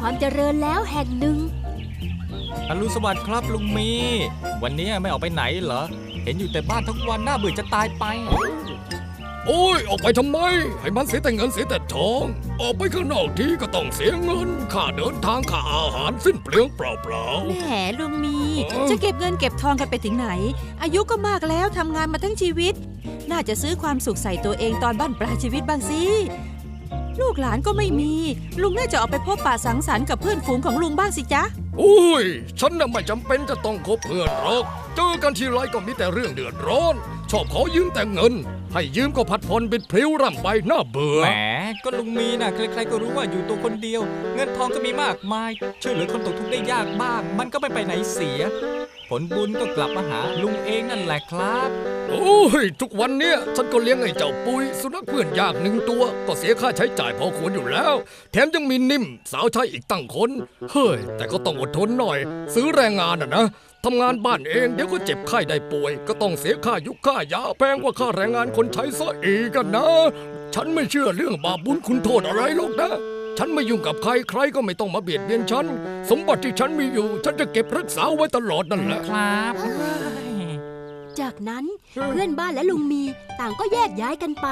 ความเจริญแล้วแห่งหนึ่งอรุณสวัสดิ์ครับลุงมี วันนี้ไม่ออกไปไหนเหรอ เห็นอยู่แต่บ้านทั้งวันน่าเบื่อจะตายไป โอ้ยออกไปทำไม ให้มันเสียแต่เงินเสียแต่ทอง ออกไปข้างนอกทีก็ต้องเสียเงินค่าเดินทางค่าอาหารสิ้นเปลืองเปล่าแหมลุงมีเออจะเก็บเงินเก็บทองกันไปถึงไหน อายุก็มากแล้วทำงานมาทั้งชีวิต น่าจะซื้อความสุขใส่ตัวเองตอนบ้านปลายชีวิตบ้างสิ ลูกหลานก็ไม่มี ลุงน่าจะออกไปพบปะสังสรรค์กับเพื่อนฝูงของลุงบ้างสิจ๊ะๆอุ้ย ฉันน่ะไม่จำเป็นจะต้องคบเพื่อนหรอก เจอกันทีไรก็มีแต่เรื่องเดือดร้อน ชอบขอยืมแต่เงิน ให้ยืมก็ผัดผ่อนเป็นพลิ้วร่ำไปน่าเบื่อ แหม ก็ลุงมีนะใครๆก็รู้ว่าอยู่ตัวคนเดียว เงินทองก็มีมากมาย ช่วยเหลือคนตกทุกข์ได้ยากบ้าง มันก็ไม่ไปไหนเสีย ผลบุญก็กลับมาหาลุงเองนั่นแหละครับ โอ้ย ทุกวันเนี้ยฉันก็เลี้ยงไอ้เจ้าปุ้ย สุนัขเพื่อนยากหนึ่งตัว ก็เสียค่าใช้จ่ายพอควรอยู่แล้ว แถมยังมีนิ่ม สาวใช้อีกตั้งคน เฮ้ย แต่ก็ต้องอดทนหน่อย ซื้อแรงงานอะนะทำงานบ้านเองเดี๋ยวก็เจ็บไข้ได้ป่วย ก็ต้องเสียค่ายุคค่ายาแพงกว่าค่าแรงงานคนใช้ซะอีกกันนะ ฉันไม่เชื่อเรื่องบาปบุญคุณโทษอะไรหรอกนะ ฉันไม่ยุ่งกับใครใครก็ไม่ต้องมาเบียดเบียนฉัน สมบัติที่ฉันมีอยู่ ฉันจะเก็บรักษาไว้ตลอดนั่นแหละ ครับเฮ้ยจากนั้นเพื่อนบ้านและลุงมีต่างก็แยกย้ายกันไป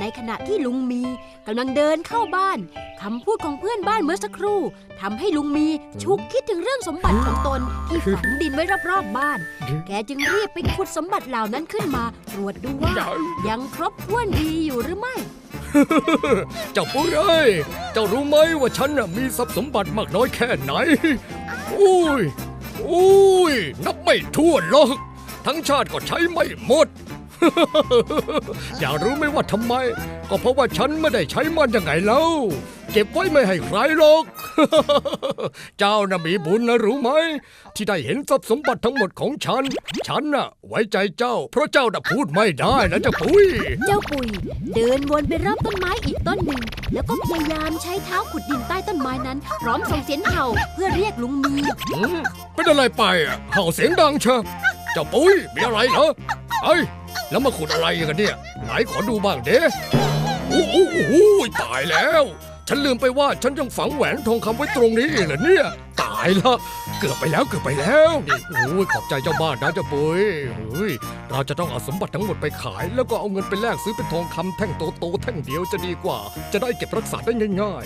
ในขณะที่ลุงมีกำลังเดินเข้าบ้านคำพูดของเพื่อนบ้านเมื่อสักครู่ทำให้ลุงมีชุกคิดถึงเรื่องสมบัติของตนที่ฝังดินไว้รอบๆบ้าน แกจึงรีบไปขุดสมบัติเหล่านั้นขึ้นมาตรวจดูว่ายังครบถ้วนดีอยู่หรือไม่ เจ้าปุ้ยเอ้ยเจ้ารู้ไหมว่าฉันน่ะมีทรัพย์สมบัติมากน้อยแค่ไหน อุ้ย อุ้ย นับไม่ถ้วนหรอก ทั้งชาติก็ใช้ไม่หมด อยากรู้ไหมว่าทำไม ก็เพราะว่าฉันไม่ได้ใช้มันยังไงเล่าเก็บไว้ไม่ให้ใครหรอก เจ้าน่ะมีบุญนะรู้ไหม ที่ได้เห็นทรัพย์สมบัติทั้งหมดของฉัน ฉันน่ะ ไว้ใจเจ้า เพราะเจ้าน่ะพูดไม่ได้นะเจ้าปุ้ยเจ้าปุยเดินวนไปรอบต้นไม้อีกต้นหนึ่ง แล้วก็พยายามใช้เท้าขุดดินใต้ต้นไม้นั้น พร้อมส่งเสียงเห่าเพื่อเรียกลุงมีอืมเป็นอะไรไปอะเห่าเสียงดังเชอะเจ้าปุ้ยมีอะไรเหรอเอ้ย แล้วมาขุดอะไรกันเนี่ย ไหนขอดูบ้างเด้โอ้โหตายแล้ว ฉันลืมไปว่าฉันยังฝังแหวนทองคำไว้ตรงนี้เองเหรอเนี่ย ตายละเกือบไปแล้วเกือบไปแล้วนี่โอ้ยขอบใจเจ้าบ้านนะเจ้าปุ้ยเฮ้ยเราจะต้องเอาสมบัติทั้งหมดไปขาย แล้วก็เอาเงินไปแลกซื้อเป็นทองคำแท่งโตๆแท่งเดียวจะดีกว่า จะได้เก็บรักษาได้ง่าย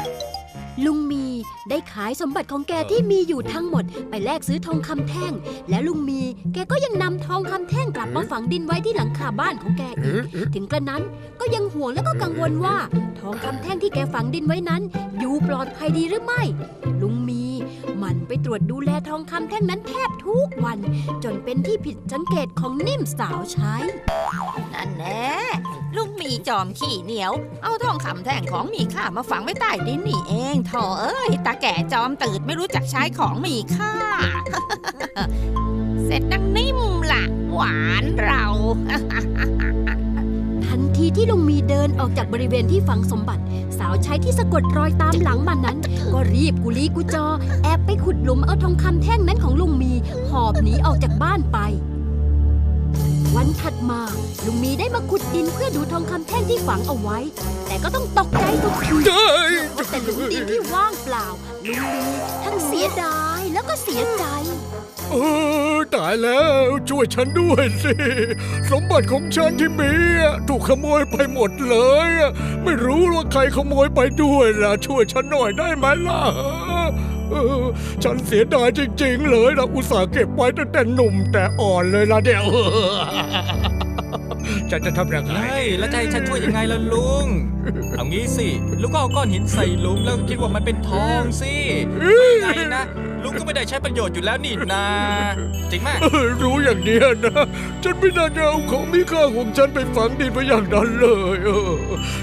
ๆ ลุงมี ได้ขายสมบัติของแกที่มีอยู่ทั้งหมด ไปแลกซื้อทองคำแท่ง และลุงมี แกก็ยังนำทองคำแท่งกลับมาฝังดินไว้ที่หลังคาบ้านของแกอีก ถึงกระนั้นก็ยังห่วงและก็กังวลว่า ทองคำแท่งที่แกฝังดินไว้นั้น อยู่ปลอดภัยดีหรือไม่ ลุงมีหมันไปตรวจดูแลทองคำแท่งนั้นแทบทุกวัน จนเป็นที่ผิดสังเกตของนิ่มสาวใช้ นั่นแน่ ลุงมีจอมขี้เหนียว เอาทองคำแท่งของมีค่ามาฝังไว้ใต้ดินนี่เองโถเอ้ยตาแก่จอมตื่นไม่รู้จักใช้ของมีค่า เสร็จนังนิ่มละหวานเรา ทันทีที่ลุงมีเดินออกจากบริเวณที่ฝังสมบัติ สาวใช้ที่สะกดรอยตามหลังมันนั้น ก็รีบกุลีกุจอ แอบไปขุดหลุมเอาทองคำแท่งนั้นของลุงมี หอบหนีออกจากบ้านไป วันถัดมาลุงมีได้มาขุดดินเพื่อดูทองคำแท่งที่ฝังเอาไว้ แต่ก็ต้องตกใจทุกทีเฮ้ยว่าแต่หลุมดินที่ว่างเปล่าลุงมีทั้งเสียดายแล้วก็เสียใจเออตายแล้วช่วยฉันด้วยสิ สมบัติของฉันที่มีอะถูกขโมยไปหมดเลยอะไม่รู้ว่าใครขโมยไปด้วยล่ะ ช่วยฉันหน่อยได้ไหมล่ะเออ ฉันเสียดายจริง ๆ เลยนะอุตส่าห์เก็บไว้ตั้งแต่หนุ่มแต่อ่อนเลยล่ะเดี๋ยวฉันจะทำยังไงเฮ้ยแล้วจะให้ฉันช่วยยังไงล่ะลุง เอางี้สิ ลุงก็เอาก้อนหินใส่หลุมแล้วคิดว่ามันเป็นทองสิไงนะ ลุงก็ไม่ได้ใช้ประโยชน์อยู่แล้วนี่นาจริงไหมเออรู้อย่างเนี้ยนะ ฉันไม่น่าจะเอาของมีค่าของฉันไปฝังดินไปอย่างนั้นเลยเออ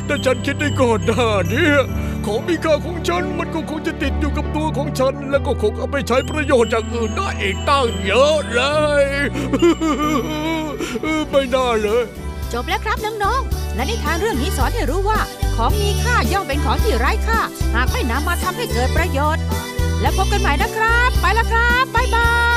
แต่ฉันคิดได้ก่อนหน้านี้ ของมีค่าของฉัน มันก็คงจะติดอยู่กับตัวของฉัน แล้วก็คงเอาไปใช้ประโยชน์อย่างอื่นได้อีกตั้งเยอะเลย ไม่น่าเลย จบแล้วครับน้องๆ และนิทานเรื่องนี้สอนให้รู้ว่า ของมีค่าย่อมเป็นของที่ไร้ค่า หากไม่นำมาทำให้เกิดประโยชน์ แล้วพบกันใหม่นะครับ ไปแล้วครับบ๊ายบาย